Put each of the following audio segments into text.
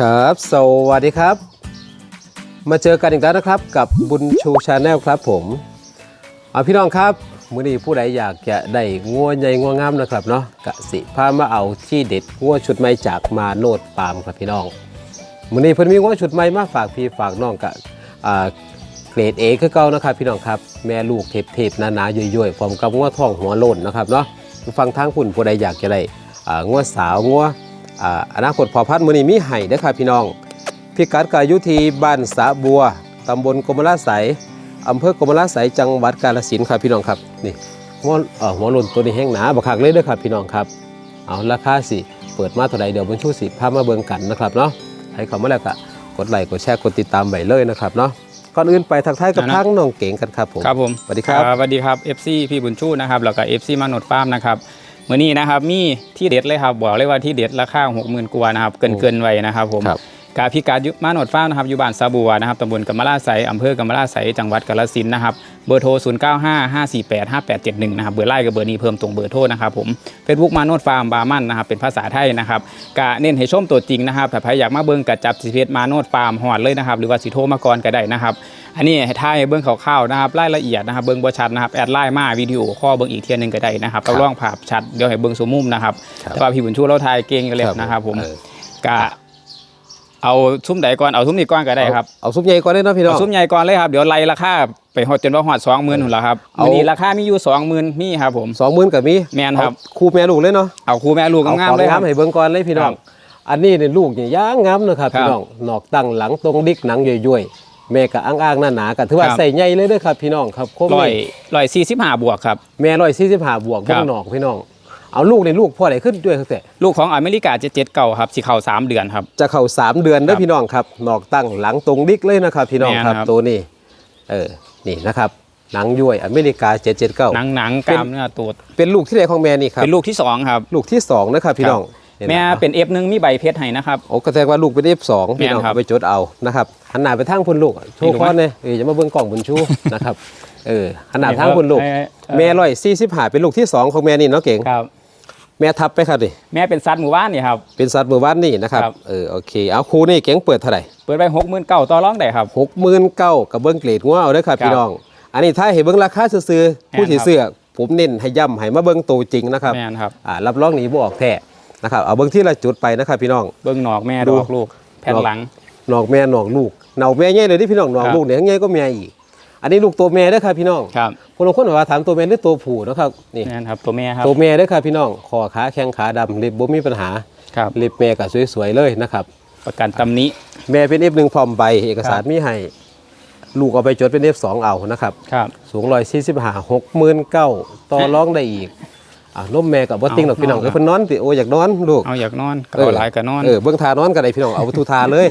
ครับ สวัสดีครับ มาเจอกันอีกแล้วนะครับ กับบุญชูชาแนลครับผมเอาพี่น้องครับมื้อนี้ผู้ใดอยากจะได้งัวใหญ่งัวงามนะครับเนาะกะสิพามาเอาที่เด็ดงัวชุดใหม่จากมาโนดปาล์มครับพี่น้องมื้อนี้เพิ่นมีงัวชุดใหม่มาฝากพี่ฝากน้องกะเกรดเอคือเก่านะครับพี่น้องครับแม่ลูกเทพๆหนาๆย่อยๆพร้อมกับงัวท้องหัวโล้นนะครับเนาะฟังทางคุณผู้ใดอยากจะได้งัวสาวงัว อ่าอนาคตพอพัฒน์มือนี้มีไห่เด้อครับพี่น้อง พิกัดกายุทีบ้านสาบัวตำบลกรมราไสยอำเภอกรมราไสยจังหวัดกาฬสินธุ์ครับพี่น้องครับนี่หัวเอ่อหัวหล่นตัวนี้แห้งหนาบักคักเลยเด้อครับพี่น้องครับเอาราคาสิเปิดมาเท่าใดเดี๋ยวบรรชุสิพามาเบิ่งกันนะครับเนาะให้เขามาแล้วก็กดไลค์กดแชร์กดติดตามไว้เลยนะครับเนาะก่อนอื่นไปทักทายกับนะนะ ทางน้องเก๋งกันครับผม ครับผมสวัสดีครับ อ่าสวัสดีครับ FC พี่บุญชูนะครับแล้วก็ FC มาโนดฟาร์มนะครับ มื่อนี้นะครับมีที่เด็ดเลยครับบอกเลยว่าที่เด็ดราคาหกหมื่นกว่านะครับเกินเกินไว้นะครับผมครับ กาพิการยุมาโนดฟาร์มนะครับอยู่บ้านซาบัวนะครับตำบลกำมะลาไสอำเภอกำมะลาไสจังหวัดกาฬสินธุ์นะครับเบอร์โทร 0955485871 นะครับเบอร์ไล่กับเบอร์นี้เพิ่มตรงเบอร์โทรนะครับผมเฟซบุ๊กมาโนดฟาร์มบาร์มันนะครับเป็นภาษาไทยนะครับกะเน้นให้ชมตัวจริงนะครับถ้าใครอยากมาเบิ่งกะจับสิเพจมาโนดฟาร์มหอดเลยนะครับหรือว่าสิโทรมาก่อนก็ได้นะครับอันนี้ให้ท่ายเบื้องข่าวๆนะครับรายละเอียดนะครับเบื้องบชัดนะครับแอดไลน์มาวิดีโอข้อเบื้องอีกเทียหนึงก็ได้นะครับครับต้องร่องภาพชัดเดี๋ยวให้เบื้องสมุมนะครับครับแต่ว่าพี่บุญชูเราทายเก่งกันเลยนะครับผมเออกะ เอาซุ้มใดก่อนเอาซุ้มนี้ก่อนก็ได้ครับเอาซุปใหญ่ก่อนเลยเนาะพี่น้องซุ้มใหญ่ก่อนเลยครับเดี๋ยวไล่ราคาไปหอดจนว่าหอดสองหมื่นหุ่นละครับเอาวันนี้ราคามีอยู่สองหมื่นมีครับผมสองหมื่นกับมีแมนครับคู่แม่ลูกเลยเนาะเอาคู่แม่ลูกงามเลยครับให้เบิ่งก่อนเลยพี่น้องอันนี้เนี่ยลูกเนี่ยย่างงามนะครับครับพี่น้องนอกตั้งหลังตรงดิกหนังย่อยแม่ก็อ้างๆหนาๆก็ถือว่าใส่ใหญ่เลยเด้อครับพี่น้องครับโคมร้อยนี่ร้อยสี่สิบห้าบวกครับแม่ร้อยสี่สิบห้าบวกครับิ่บงนอกพี่น้อง เอาลูกในลูกพ่อไหนขึ้นด้วยครับแต่ลูกของอเมริกาเจ็ดเจ็ดเก่าครับสีเข่าสามเดือนครับ จะเข้าสามเดือนเด้อครับพี่น้องครับนอกตั้งหลังตรงดิกเลยนะครับ พี่น้องแม่นครับครับ ตัวนี้ เออนี่นะครับหนังย่วยอเมริกาเจ็ดเจ็ดเก้าหนังหนังกเป็นล้ามเนื้อตัวเป็นลูกที่ไหนของแม่นี่ครับเป็นลูกที่สองครับ ลูกที่สองนะครับพี่น้องนี่นะแม่เป็นเอฟหนึ่งมีใบเพชรให้นะครับโอ้ก็แสดงว่าลูกเป็น F2 พี่น้องแม่นครับเอาไปจดเอานะครับหันหน้าไปทางพุ่นลูกโชว์นี่ลูกข้อไหมเนี่ยเอออย่ามาเบิ่งกล่องบุญชูนะครับเออหันหน้าทางพุ่นลูกเอ่อเอ่อแม่ร้อยสี่สิบห้าเป็นลูกที่สองของแม่นี่เนาะเก่งครับ แม่ทับไปครับดิแม่เป็นซัดหมู่บ้านนี่ครับ เป็นสัตว์เมื่อวานนี่นะครับครับ เออโอเคเอาครูนี่เก่งเปิดเท่าไหร่เปิดไปหกหมื่นเก้าต่อร้องได้ครับ หกหมื่นเก้ากับเบิ้งเกรดงัวเอาเด้อครับครับพี่น้อง อันนี้ถ้าเห็นเบิ้งราคาซื้อๆผู้ที่แม่นครับเสื้อผมเน้นให้ย่ำให้มาเบิ้งตัวจริงนะครับแม่นครับ อ่ารับรองหนีบ่ออกแท้นะครับเอาเบิ้งที่ละจุดไปนะครับพี่น้อง เบิ้งหนอกแม่ดูดอกลูก แผ่นหลัง หนอกแม่หนอกลูกเนาแม่ใหญ่เลยที่พี่น้องหนอกครับ ลูกเนี่ยใหญ่ก็แม่อีก อันนี้ลูกตัวแม่เด้อครับพี่น้องครับคนบางคนบอกว่าถามตัวแม่หรือตัวผู้นะครับนี่แม่นครับตัวแม่ครับตัวแม่เด้อครับพี่น้องคอขาแข้งขาดำเล็บบ่มีปัญหาครับเล็บแม่ก็สวยๆเลยนะครับ ประกันตำหนี้แม่เป็น F1 พร้อมใบเอกสารมีให้ลูกเอาไปจดเป็น F2 เอานะครับครับสูงร้อยสี่สิบห้าหกหมื่นเก้าต่อร้องได้อีกอ่านมแม่กับบ่ติงดอกพี่น้องเอาเออเพิ่นนอนติโออยากนอนลูกเอาอยากนอนก็เอาหลายก็นอนเออเบิ่งทานอนก็ได้พี่น้องเอาทุทาเลย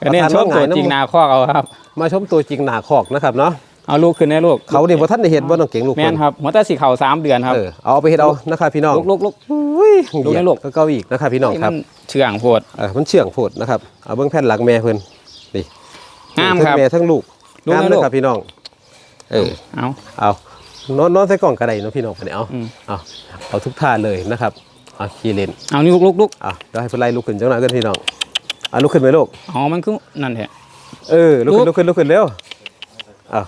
ก็เนี่ยประชธาอบตัวหงายจริงำนาคอกเอาครับ มาชมตัวจริงหนาคอกนะครับเนาะ เอาลูกขึ้นได้ลูกเขาเนี่ยบ่ทันได้เห็นบ่น้องเก่งลูกแม่นครับหัวตาสีเข่าสามเดือนครับเออเอาไปเฮ็ดเอานะครับพี่น้องลูกลูกลูกอุ้ยลูกนะลูกก็เก้าอีกนะครับพี่น้องครับมันเชื่องโพดเออมันเชื่องโพดนะครับเอาเบิ่งแผ่นหลังแม่เพิ่นนี่งามทั้ครับแม่ทั้งลูกลูกงามนะเลลูยกครับพี่น้องเออเอาเอานอนนอนใส่กล่องกระไดเนาะพี่น้องไปเนี่ยเอาอืมเอาเอาทุกท่าเลยนะครับเอาขี่เลนเอานี่ลูกลูกลูกเอาเดี๋ยวให้เพื่อนไล่ลุกขึ้นจังหน่อยกันพี่น้องเอาลุกขึ้นไปลูกอ๋อมันคือนั่นแหละเออลุกขึ้นลุลุกกขึ้นลุกขึ้นเร็วเอา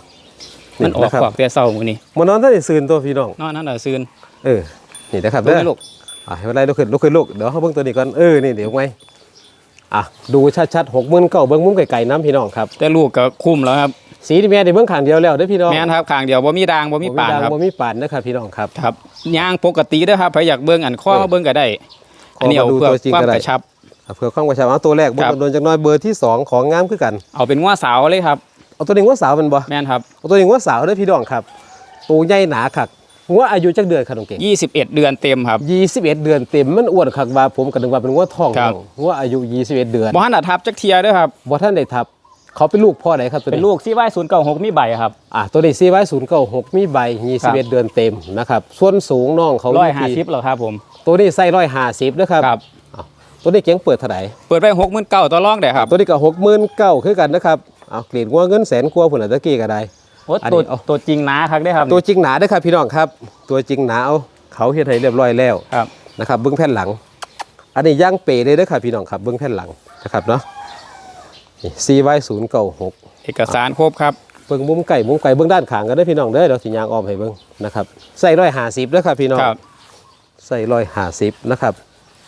มันี่นออกนะครับขวากแต่เศร้ามือนี่มานอนท่านได้ซืนตัวพี่น้องนอนนั่นแหละซืนเออนี่นะครับลูกเด้อนะลูกอะให้เพื่อนไล่ลุกขึ้นลุกขึ้นลูกเดี๋ยวเขาเบิ้งตัวนี้ก่อนเออนี่เดี๋ยวไงอะดูชัดๆหกหมื่นเก้าเบิ้งมุ้งไก่ๆน้ำพี่น้องครับแต่ลูกก็คุ้มแล้วครับสีที่แม่ได้เบิ้งขางเดียวแล้วเด้อพี่น้องแม่นครับข้างเดียวบ่มีดางบ่มีปานครับบ่มีปานนะครับพี่น้องครับครับย่างปกติเด้อครับใครอยากเบิ่งอันข้อเออมาเบิ่งก็ได้ข้ออันนี้เอามาดูเพื่อตัวจริงความก็ได้กระชับอะเพื่อข้องประชาชนเอาตัวแรกเบิ้งครับโดนจักหน้อยเบอร์ที่สองของงามคือกัน เอาเป็นว่าสาวเลยครับ เอาตัวนี้ว่าสาวมันบ่แม่นครับเอาตัวนี้ว่าสาวเด้อพี่น้องครับตัวใหญ่หนาคักงัวอายุจักเดือนครับน้องเก่ง21 เดือนเต็มครับ 21 เดือนเต็มมันอ้วนคักว่าผมก็นึกว่าเป็นงัวทองครับน้องงัวอายุ 21 เดือนบ่ทันได้ทับจักเทียเด้อครับบ่ท่านได้ทับเขาเป็นลูกพ่อไหนครับตัวเป็นนี้ลูกซี่ไว้096มีใบครับอะตัวนี้ซีไว้096มีใบครับ21เดือนเต็มนะครับส่วนสูงน้องเขาอยู่ที่150แล้วครับผมตัวนี้ใส่150นะครับครับอ้าวตัวนี้เก่งเปิดเท่าไหร่เปิดไป69,000ต่อรองได้ครับตัวนี้ก็69,000คือกันนะครับ เอาเกรดงัวเงินแสนกว่าพุ่นน่ะตะกี้ก็ได้โอ้อันนี้ตัวเอาตัวจริงหนาคักได้อครับ ตัวจริงหนาเด้อครับพี่น้องครับ ตัวจริงหนาเอาเขาเฮ็ดให้เรียบร้อยแล้วครับนะครับเบื้องแผ่นหลัง อันนี้ย่างเปเลยเด้อครับพี่น้องครับเบื้องแผ่นหลังนะครับเนาะนี่ CY 0 9 6เอกสารครบครับเบิ่งมุมไก่มุมไก่เบิ่งด้านขางกันได้อพี่น้องเด้อเดี๋ยวสิยางออมให้เบิ่งนะครับใส่ร้อยหาสิบเด้อครับพี่น้องครับใส่ร้อยหาสิบนะครับ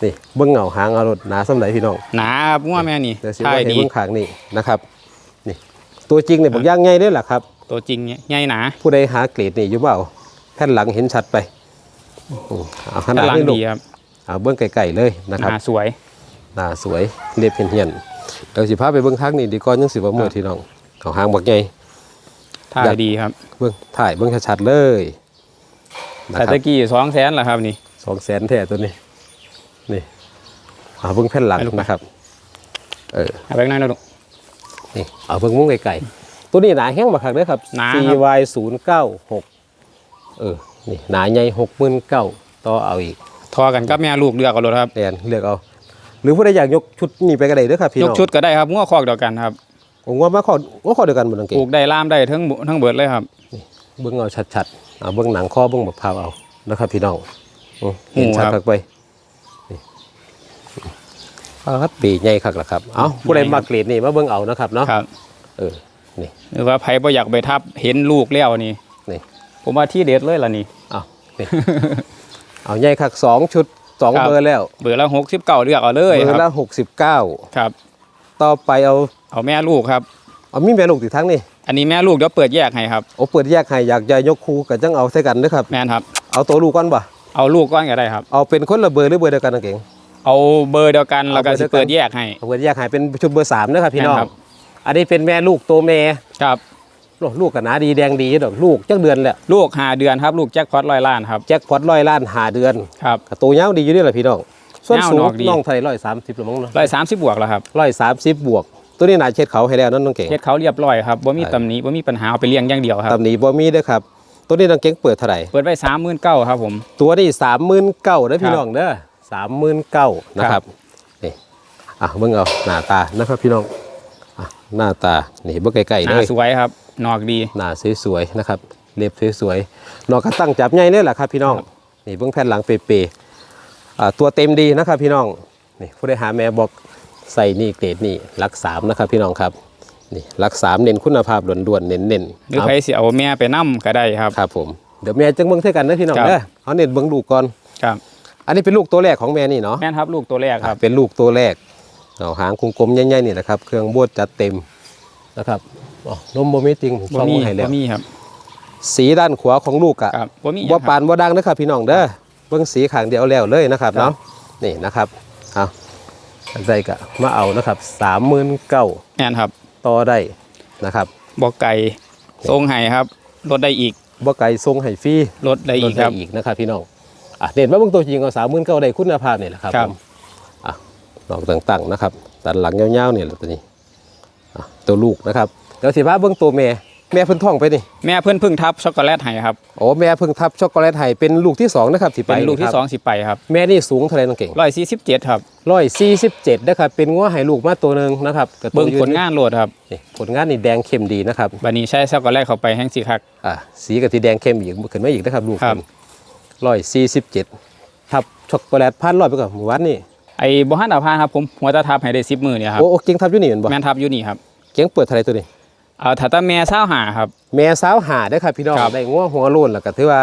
นี่เบิ่งเหงาหางเอารถหนาสำไหนพี่น้องหนาครับงัวแม่นี่เดี๋ยวสิใช่ว่าให้ดีเบิ่งขางนี่นะครับนี่ ตัวจริงเนี่ยบอกย่างง่ายเด้อล่ะครับตัวจริงเนี่ยใหญ่หนาผู้ใดหาเกรดนี่อยู่เปล่าแผ่นหลังเห็นชัดไปอืมเอาขนาดกำลังนี้ลูกดีครับเอาเบิ่งไก่ๆเลยนะหครับนาสวยหน้าสวยเรียบเหียนๆเดี๋ยวสิพาไปเบิ่งทางนี่ดีก่อนยังสิบ่มือที่น้องเขาหางบักใหญ่ท่าอยากดีครับ เบิ่งถ่ายเบิ่งชัดๆเลยนะแต่ครัตะบกี้สองแสนละครับนี่สองแสนแท้ตัวนี้นี่เอาเบิ่งแผ่นหลังไปลูกไปนะครับ เออเอาไปข้างในแล้วลูก นี่เอาเบิ่งมุ้งไก่ๆตัวนี้หนาแห้งบักคักเด้อครับ หนาครับ CY 0 9 6 เออนี่หนาใหญ่69,000ต่อเอาอีกทอกันกับแม่ลูกเลือกเอาเลยครับ แดนเลือกเอา หรือผู้ใดอยากยกชุดนี่ไปก็ได้เด้อครับพี่ยน้กองชุดก็ได้ครับงัวคอกเดียวกันครับผมว่ามาขอว่าขอเดียวกันหมดทั้งเก่ปลูงกได้ล่ามได้ทั้งบุทั้งเบิดเลยครับ เบิ่งเอาชัดๆเอาเบิ่งหนังข้อเบิ่งบักพร้าวเอานะครับพี่น้องอืมเห็นหูชัดครับคักไปนี่เอา ครับปีใหญ่คักล่ะครับเอาผู้ใดมาเกรดนี่มาเบิ่งเอานะครับเนาะครับเออนี่หรือว่าไผบ่อยากไปทับเห็นลูกแล้วนี่นี่ผมว่าที่เด็ดเลยล่ะนี่เอานี่เอาใหญ่คักสองชุดสองครับเบอร์แล้ว เบอร์ละหกสิบเก้าเลือกเอาเลเบยอคร์รัละบหกสิบเก้าครับ ต่อไปเอาเอาแม่ลูกครับเอามีแม่ลูกติดทั้งนี่อันนี้แม่ลูกเดี๋ยวเปิดแยกให้ครับโอ้เปิดแยกให้อยากจะยกคู่กับจังเอาใส่กันเด้อครับแม่นครับ เอาตัวลูกก่อนบ่เอาลูกก้อนก็ได้ครับ เอาเป็นคนละเบอร์หรือเบอร์เดียวกันนะเก่ง เอาเบอร์เดียวกันแล้วก็เอาเบอร์เดีสิยวกันเปิดแยกให้เอาเบอร์แยกให้เป็นชุดเบอร์สามนะครับพี่น้องแม่นครับอันนี้เป็นแม่ลูกตัวแม่ครับโอ้ลูกกับหนาดีแดงดีดอกลูกจักเดือนแหละลูกหาเดือนครับ ลูกแจ็คพอตร้อยล้านครับแจ็คพอตร้อยล้านหาเดือนครับกระตัวยาวดีอยู่นี่แหละพี่น้องส่วนยาวสูงนอกดีน้องไทยร้อยสามสิบหรือมั้งเนาะร้อยสามสิบบวกแล้วครับร้อยสามสิบบวก ตัวนี้หนาเช็ดเขาให้แล้วนั่นน้องเก่งเฮ็ดเขาเรียบร้อยครับบ่มีใช่ตำหนิบ่มีปัญหาเอาไปเลี้ยงอย่างเดียวครับตำหนิบ่มีเด้อครับตัวนี้น้องเก่งเปิดเท่าไหร่เปิดไว้สามหมื่นเก้าครับผมตัวนี้สามหมื่นเก้าเด้อพี่ครับน้องเด้อ สามหมื่นเก้านะคครัรับบนี่อะเบิ่งเอาหน้าตานะครับพี่น้องอะหน้าตานี่เบิ่งใกล้ๆหเลน้ายสวยครับนอกดี หน้าสวยๆนะครับเล็บสวยๆนอกกระตั้งจับใหญ่เลยแหละครับพี่น้องครับนี่เบื้องแผ่นหลังเปๆอ่าตัวเต็มดีนะครับพี่น้องนี่ผู้ใดหาแม่บอกใส่นี่เกรดนี่รักสามนะครับพี่น้องครับนี่รักสามเน้นคุณภาพด่วนๆเน้นๆหรือเอา ใครสิเอาแม่ไปนํก็ได้ครับ ครับผมเดี๋ยวแม่จังเบิ้งเท่ากันนะพี่น้องครับ เด้อเอาเน้นเบิ้งลูกก่อน ครับ อันนี้เป็นลูกตัวแรกของแม่นี่เนาะแม่นครับลูกตัวแรกครับ เป็นลูกตัวแรกเอาหางกลมๆใหญ่ๆนี่แหละครับ เครื่องบดจัดเต็มนะครับอ๋อนมโมมิติงผมบ่ช่องมีให้แล้วบ่มีครับสีด้านขวาของลูกอะครับบ่มีบ่คปารับนบ่ดังนะครับพี่น้องเด้อเบิ่งสีขางเดียวแล้วเลยนะครับครับเนาะนี่นะครับเอาได้กะมาเอานะครับสามหมื่นเก้าแม่นครับต่อได้นะครับบ่ไก่ทรงไห้ครับลดได้อีกบ่ไก่ทรงให้ฟรีลดได้อีกลครับอีกนะครับพี่น้อง อะเด่นว่าเบิ่งตัวจริงเอาสามหมื่นเก้าได้คุณภาพนี่แหละครับครับ ผมอะดอกต่างๆนะครับตัดหลังยาวๆเนี่ยแหละตัวนี้อะตัวลูกนะครับเดี๋ยวสิพาเบิ่งตัวแม่แม่เพิ่นท้องไปนี่แม่เพิ่นเพึ่งทับช็อกโกแลตให้ครับโอ้แม่เพิ่งทับช็อกโกแลตให้เป็นลูกที่สองนะครับที่ไปเป็นลูกที่ครับสองสิไปครับแม่นี่สูงเท่าไหร่น้องเก่งร้อยสี่สิบเจ็ดครับร้อยสี่สิบเจ็ดนะครับเป็นงัวไห่ลูกมาตัวหนึ่งนะครับกระตุ้เบิ่งยืผลงานโหลดครับนี่ผลงานนี่แดงเข้มดีนะครับ บัดนี้ใช้ช็อกโกแลตเข้าไปแห้งสิคัก อ่าสีกับที่แดงเข้มอีกขึ้นมาอีกนะครับลูกครับ ร้อยสี่สิบเจ็ดทับช็อกโกแลตพันร้อยไปก่อนหมู่วันนี่ไอ้บ่ฮันดาพานครับผมหัวตาทับให้ได้สิบมือเนี่ยครับโอ้โอ้เก่งทับอยู่นี่เห็นบ่แม่นทับอยู่นี่ครับเก่งเปิดเท่าไหรตัวนี้เอาถ้าตาแม่เศร้าหาครับแม่สาวหาได้อครับพี่น้องครับได้งัวหัวโล้นแล้วก็ถือว่า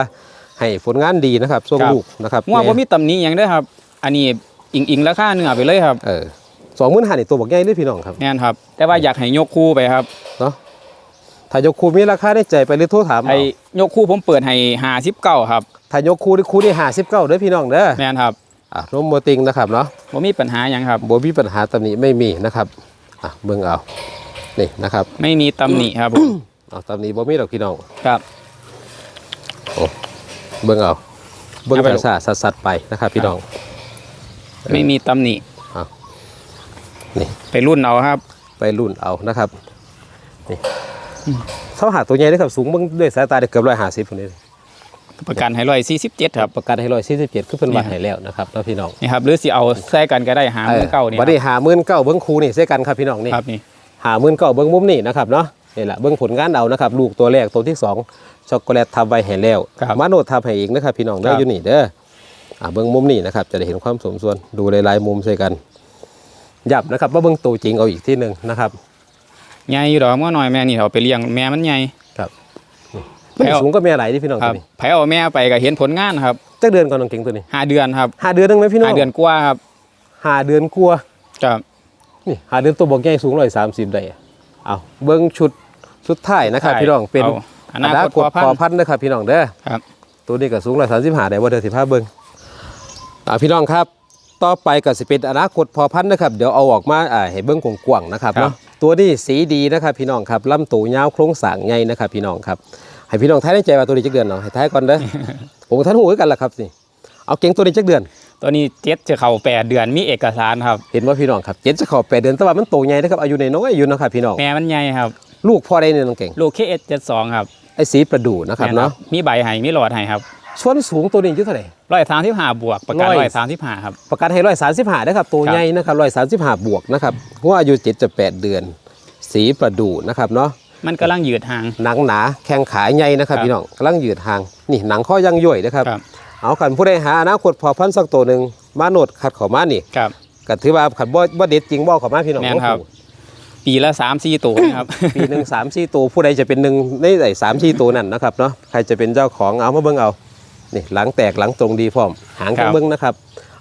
ให้ผลงานดีนะครับส่งครับลูกนะครับง่วงบ่แมีตำหนิหยังเด้อครับ อันนี้อิงอิงราคาเนื้อไปเลยครับเออสองหมื่นห้านี่ตัวบอกใหญ่เลยพี่น้องครับแม่นครับ แต่ว่าอยากให้ยกคู่ไปครับเนาะ ถ้ายกคูมีราคาได้ใจไปหรือโทรถามเอาไอ้ยกคู่ผมเปิดให้หาสิบเก้าครับถ้ายกคูนี่คูนี่ห้าสิบเก้าเด้อพี่น้องเด้อแม่นครับอะนมโมติงนะครับเนาะบ่มีปัญหาหยังครับบ่มีปัญหาตำหนิไม่มีนะครับอะเบิ่งเอานี่นะครับไม่มีตำหนิครับผมเอาตำหนิบ่มีดอกพี่น้องครับเบิ่งเอาเบิ่งเอาไปภาษาสัดๆไปนะครับพี่น้องไม่มีตำหนิเอานี่ไปรุ่นเอาครับ ไปรุ่นเอานะครับนี่ เขาหาตัวใหญ่ได้ครับสูงเบิ่งด้วยสายตาได้เกือบ150คนนี้ประกันให้ร้อยสี่สิบเจ็ดครับประกันให้147คือเพิ่นวัดให้แล้วนะครับแล้วพี่น้องนี่ครับหรือสิเอาใส่กันก็ได้หาเมื่อเก้านี่บัดนี้หาหมื่นเก้าเบิ่งครูนี่ใส่กันครับพี่น้องนี่ครับนี่หาหมื่นเก้าเบิ้งมุมนี่นะครับเนาะนี่แหละเบิ้งผลงานเอานะครับลูกตัวแรกตัวที่สองช็อกโกแลตทำไว้ให้แล้วครับมาโนดทำให้อีกนะครับพี่น้องเด้คอรับอยู่นี่เด้ออ่าเบิ้งมุมนี่นะครับจะได้เห็นความสมส่วนดูหลายๆมุมใส่กันยับนะครับว่าเบิ้งตัวจริงเอาอีกที่หนึ่งนะครับ ใหญ่อยู่ดอกเมื่อหน่อยแม่นี่เอาไปเลี้ยงแม่มันใหญ่มันแล้วสูงก็แม่ไหลที่พี่น้องคตัรัวบนี้ไผเอาแม่ไปก็เห็นผลงานครับจักเดือนก่อนน้องเก่งตัวนี้ห้าเดือนครับห้าเดือนนึงไหมพี่น้องห้าเดือนกว่าครับห้าเดือนกลัวาครับนี่ห้าเดือนตัวบอกใหญ่สูงร้อยสามสิบได้อะเอาเบิ้งชุดชุดท้ายนะครับพี่น้องเป็นอาอนาคตพพอพันอธุ์พันธุ์นะครับพี่น้องเด้อครับตัวนี้ก็สูงร้อยสามสิบห้าได้บ่เดือสิบห้าเบิ้งอ่าพี่น้องครับ ต่อไปก็สิเป็นอนาคตพอพันธุ์นะครับ เดี๋ยวเอาออกมาอ่าให้เบิ้งกว้างๆนะครับเนาะ ตัวนี้สีดีนะครับพี่น้องครับลำตัวยาวโครงสร้างใหญ่นะครับพี่น้องครับให้พี่น้องทายในใจว่าตัวนี้จักเดือนเนาะให้ทายก่อนเด้อ ผมกับท่านหูคือกันล่ะครับนี่เอาเก่งตัวนี้จักเดือน ตัวนี้เจ็ดจะเข้าแปดเดือนมีเอกสารครับ เห็นว่าพี่น้องครับเจ็ดจะเขอบแปดเดือนแต่ว่ามันโตใหญ่นะครับอายุน้อยๆอยู่นะครับพี่น้องแม่มันใหญ่ครับ ลูกพ่อได้เนี่ยน้องเก่ง ลูกเคเอสเจ็ดสองครับไอ้สีประดู่นะครับแม่เนาะมีใบให้มีหลอดให้ครับ ส่วนสูงตัวนี้อยู่เท่าไหร่ร้อยสามสิบห้าบวกประกันร้ร้ออยยสามสิบห้าครับประกันให้ร้อยสามสิบห้านะครับตัวครับใหญ่นะครับร้อยสามสิบห้าบวกนะครับเพราะว่าอายุเจ็ดจะแปดเดือน สีประดู่นะครับเนาะมันกำลังยืดห่างหนังหนาแข้งขาใหญ่นะครับครับพี่น้องกำลังยืดห่างนี่หนังข้อย่างย่อยนะครับครับ เอาขันผู้ใดหาอนาคตพอพันธุ์สักตัวหนึ่งมาโนดขัดเขอมานี่ครับก็ถือว่าขันบ่บ่เด็ดจริงบ่เขอมาพี่น้องแม่นครับโอ้โหปีละสามสี่ตัวนะครับปีหนึ่งสามสี่ตัวผู้ใดจะเป็นหนึ่งในไอ้สามสี่ตัวนั่นนะครับเนาะใครจะเป็นเจ้าของเอามาเบิ้งเอา นี่หลังแตกหลังตรงดีพร้อม หางครักันบเบิ้งนะครับ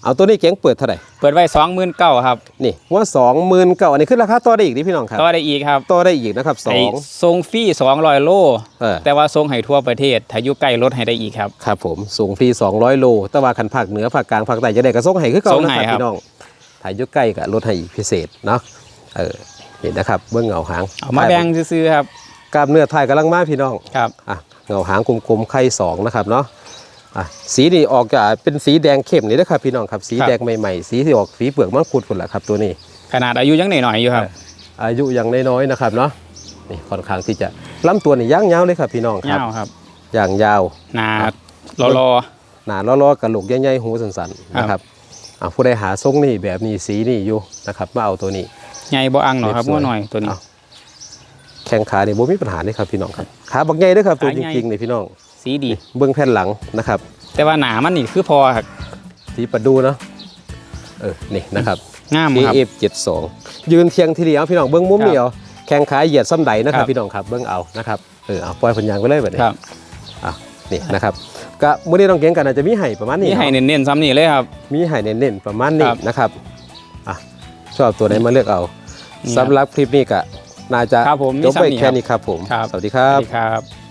เอาตัวนี้เก๋งเปิดเท่าไหร่เปิดไว้สองหมื่นเก้าครับนี่ว่าสองหมื่นเก้าอันนี้ขึ้นราคาต่อได้อีกนี่พี่น้องครับต่อได้อีกครับต่อได้อีกนะครับสอไอ้งทรงฟรีสองร้อยโล เออ แต่ว่าทรงให้ทั่วประเทศถ้าอยู่ใกล้ลดให้ได้อีกครับ ครับผมสูงฟรี 200 โลแต่ว่าคันภาคเหนือภาคกลางภาคใต้จะได้กระส่งให้คือเก่าส่งนะให้ครับครับ พี่น้องถ่ายอยุใกล้กับลดให้อีกพิเศษเนาะเออเห็นนะครับเบื้องเงาหางเอามาแบ่งซื้อๆครับกล้ามเนื้อไทยกำลังมาพี่น้องครับ อะเงาหางกลมๆไข่สองนะครับเนาะ อะสีนี่ออกจะเป็นสีแดงเข้มนี่นะครับพี่น้องครับสีครับแดงใหม่ๆ สีที่ออกสีเปลือกมังคุดคนละครับตัวนี้ ขนาดอายุยังหน่อยๆอยู่ครับ อายุยังน้อยๆนะครับเนาะนี่ค่อนข้างที่จะลำตัวนี่ย่างยาวเลยครับพี่น้องครับยาวครับย่างยาวหนาครับรอรอหนาล้อๆกระโหลกใหญ่ๆหูสันๆครับนะครับอะผู้ใดหาทรงนี่แบบนี้สีนี่อยู่นะครับมาเอาตัวนี้ใหญ่บ่อังหน่อยครับเล็บสวยมั่วหน่อยตัวนี้เอาแข้งขานี่บ่มีปัญหาเลยครับพี่น้องครับขาบักใหญ่เด้อครับตัวขาจใหญ่ริงๆนี่พี่น้อง สีดี เบื้องแผ่นหลังนะครับ แต่ว่าหนามันนี่คือพอครับสีประดูเนาะเออนี่นะครับงามครับ AF 72 ยืนเทียงทีเดียวพี่น้องเบื้องมุมครับเดียวแข้งขาเหยียดซ้ำใดนะครับครับพี่น้องครับเบื้องเอานะครับเออเอาปล่อยพันยางไปเลยแบบนี้ครับอะนี่นะครับก็มื้อนี้ต้องเก่งกันอาจจะมีไห่ประมาณนี้นี่ให้เนาะเน้นๆซ้ำนี่เลยครับ มีไห่เน้นๆประมาณนี้ครับนะครับอะชอบตัวไหนมาเลือกเอานี่ครับสำหรับคลิปนี้ก็น่าจะครับผมมีจบไปซ้ำนี่แค่ครับนี้ครับผมครับสวัสดีครัสวับสดีครับ